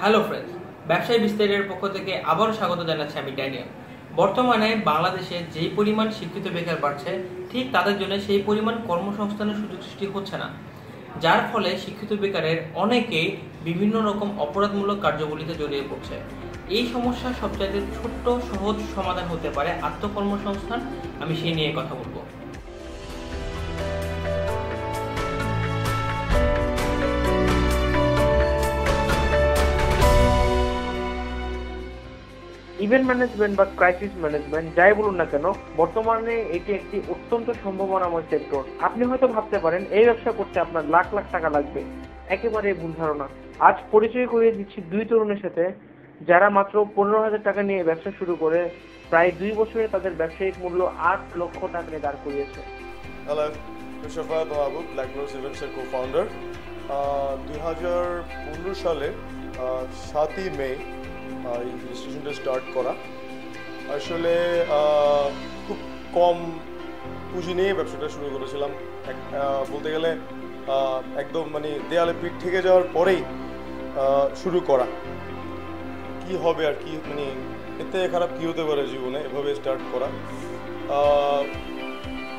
Hello friends ব্যবসায়ী বিস্তারের পক্ষ থেকে আবারও স্বাগত জানাচ্ছি আমি ড্যানিয়েল। বর্তমানে বাংলাদেশে যেই পরিমাণ শিক্ষিত বেকার বাড়ছে, ঠিক তাদের জন্য সেই পরিমাণ কর্মসংস্থানের সুযোগ সৃষ্টি হচ্ছে না। যার ফলে শিক্ষিত বেকারের অনেকেই বিভিন্ন রকম অপরাধমূলক কার্যগুলিতে জড়িয়ে পড়ছে। এই সমস্যার সবচাইতে ছোট্ট, সহজ সমাধান হতে পারে আত্মকর্মসংস্থান, আমি সেই নিয়ে কথা বলব। ইভেন্ট ম্যানেজমেন্ট বা ক্রাইসিস ম্যানেজমেন্ট যাই বলুন না কেন, বর্তমানে এটি একটি অত্যন্ত সম্ভাবনাময় সেক্টর আপনি হয়তো ভাবতে পারেন, এই ব্যবসা করতে আপনার লাখ লাখ টাকা লাগবে। একেবারে ভুল ধারণা। আজ পরিচয় করিয়ে দিচ্ছি দুই তরুণের সাথে, যারা মাত্র পনেরো হাজার টাকা নিয়ে ব্যবসা শুরু করে, প্রায় দুই বছরে তাদের ব্যবসায়িক মূল্য আট লক্ষ টাকা নিয়ে দাঁড় করিয়েছে। দুই হাজার পনেরো সালে সাতই মে এই রেজিস্ট্রেশনটা স্টার্ট করা। আসলে খুব কম পুঁজি নিয়ে ব্যবসাটা শুরু করেছিলাম। বলতে গেলে একদম মানে দেয়ালে পিঠ থেকে যাওয়ার পরেই শুরু করা। কি হবে আর কি মানে এতে খারাপ কী হতে পারে জীবনে, এভাবে স্টার্ট করা।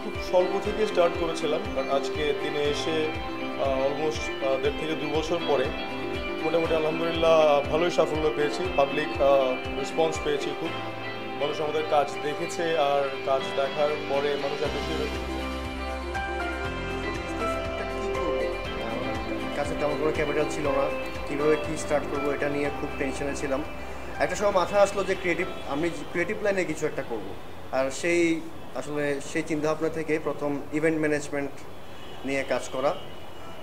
খুব স্বল্প থেকে স্টার্ট করেছিলাম বাট আজকে দিনে এসে অলমোস্ট দেড় থেকে দু বছর পরে মোটামুটি আলহামদুলিল্লাহ ভালোই সাফল্য পেয়েছি। পাবলিক রেসপন্স পেয়েছি খুব। মানুষ আমাদের কাজ দেখেছে আর কাজ দেখার পরে মানুষ করেছে কাছে তেমন কোনো ক্যাপিটাল ছিল না। কীভাবে কী স্টার্ট করব এটা নিয়ে খুব টেনশনে ছিলাম। একটা সময় মাথায় আসলো যে ক্রিয়েটিভ আমি ক্রিয়েটিভ লাইনে কিছু একটা করব। আর সেই, আসলে সেই চিন্তাভাবনা থেকে প্রথম ইভেন্ট ম্যানেজমেন্ট নিয়ে কাজ করা।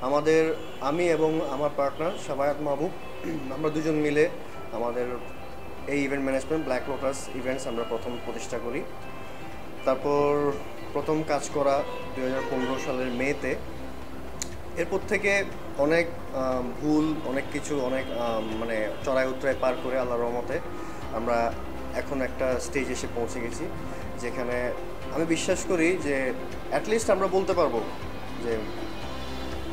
আমাদের, আমি এবং আমার পার্টনার সাবায়াত মাহবুব, আমরা দুজন মিলে আমাদের এই event management black lotus events আমরা প্রথম প্রতিষ্ঠা করি। তারপর প্রথম কাজ করা দু হাজার পনেরো সালের মেতে। এরপর থেকে অনেক ভুল, অনেক কিছু, অনেক মানে চড়াই উত্তরায় পার করে আল্লাহ রহমতে আমরা এখন একটা স্টেজ এসে পৌঁছে গেছি, যেখানে আমি বিশ্বাস করি যে অ্যাটলিস্ট আমরা বলতে পারব যে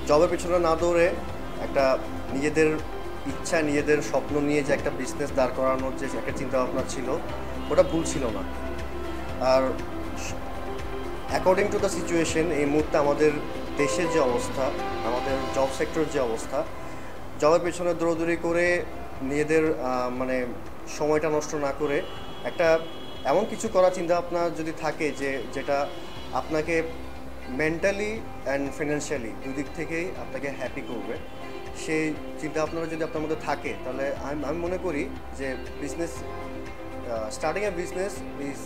জবের পেছনে না দৌড়ে একটা নিজেদের ইচ্ছা, নিজেদের স্বপ্ন নিয়ে যে একটা বিজনেস দাঁড় করানোর যে একটা চিন্তাভাবনা ছিল, ওটা ভুল ছিল না। আর অ্যাকর্ডিং টু দ্য সিচুয়েশন এই মুহূর্তে আমাদের দেশের যে অবস্থা, আমাদের জব সেক্টরের যে অবস্থা জবের পেছনে দৌড়দৌড়ি করে নিজেদের মানে সময়টা নষ্ট না করে একটা এমন কিছু করার চিন্তা আপনার যদি থাকে যে, যেটা আপনাকে মেন্টালি অ্যান্ড ফিনান্সিয়ালি দুদিক থেকেই আপনাকে হ্যাপি করবে। সেই চিন্তা আপনারা যদি আপনার মধ্যে থাকে তাহলে আমি মনে করি যে business starting a business is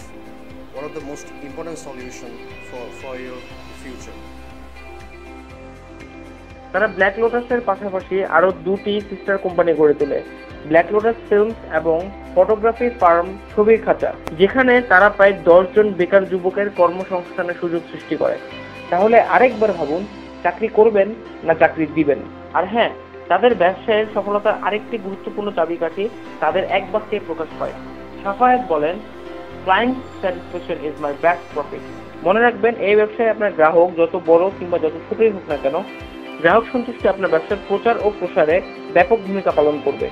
one of the most important solution for, for your future. তারা ব্ল্যাক লোটাসের পাশাপাশি আরও দুটি সিস্টার কোম্পানি গড়ে তোলে। ব্ল্যাক লোটাস ফিল্মস এবং ফটোগ্রাফি ফার্ম ছবির খাঁচা যেখানে তারা প্রায় জন বেকার যুবকের কর্মসংস্থানের সুযোগ সৃষ্টি করে। তাহলে আরেকবার ভাবুন, চাকরি করবেন না চাকরি দিবেন? আর হ্যাঁ তাদের ব্যবসায়ের সফলতার আরেকটি গুরুত্বপূর্ণ চাবিকাঠি তাদের এক বাক্যে প্রকাশ পায়। সাফায়াত বলেন client satisfaction is my best profit মনে রাখবেন, এই ব্যবসায় আপনার গ্রাহক যত বড় কিংবা যত ছোটই হোক না কেন, গ্রাহক সন্তুষ্টি আপনার ব্যবসার প্রচার ও প্রসারে ব্যাপক ভূমিকা পালন করবে।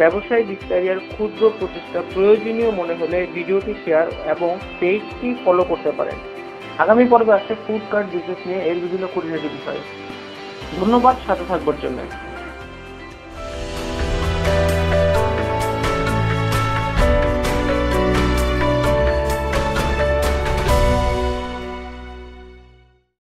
ব্যবসায় বিস্তারিয়ার ক্ষুদ্র প্রচেষ্টা প্রয়োজনীয় মনে হলে ভিডিওটি শেয়ার এবং পেজটি ফলো করতে পারেন। আগামী পর্বে আসছে ফুড কার্ট বিজনেস নিয়ে এর বিভিন্ন খুঁটিনাটি বিষয়ে। ধন্যবাদ, সাথে থাকবার জন্য।